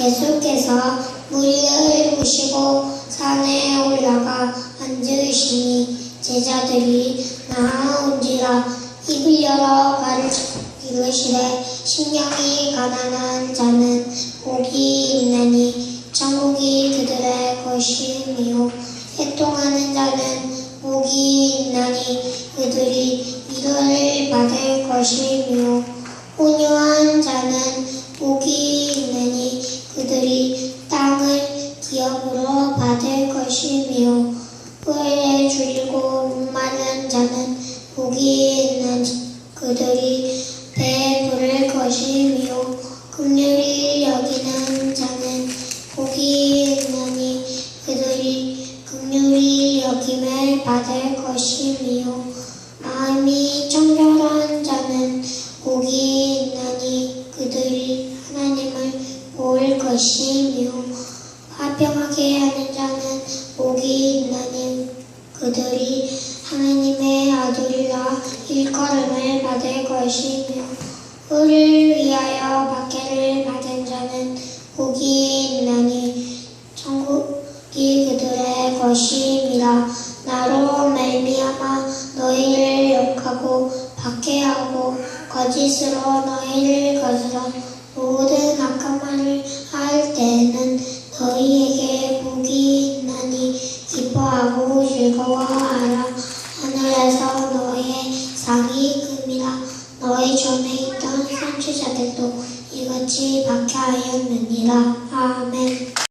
예수께서 무리를 모시고 산에 올라가 앉으시니 제자들이 나아온지라 입을 열어 가르치고 이르시되 심령이 가난한 자는 복이 있나니 천국이 그들의 것이며 해통하는 자는 복이 있나니 그들이 위로를 받을 것이며 온유한 자는 복이 있나니 그들이 땅을 기업으로 받을 것이며 뿔에 줄이고 목마른 자는 복이 있나니 그들이 배에 부를 것이며 긍휼히 여기는 자는 복이 있나니 그들이 긍휼히 여김을 받을 것이며 마음이 청결한 자는 복이 있나니 그들이 볼 것이며 화평하게 하는 자는 복이 있나니 그들이 하나님의 아들이라 일컬음을 받을 것이며 을을 위하여 박해를 받은 자는 복이 있나니 천국이 그들의 것임이라. 나로 말미암아 너희를 욕하고 박해하고 거짓으로 너희를 거스러 모든 악한 말 즐거워하라. 하늘에서 너의 상이금이라 너의 전에 있던 선지자들도 이같이 박해하였느니라. 아멘.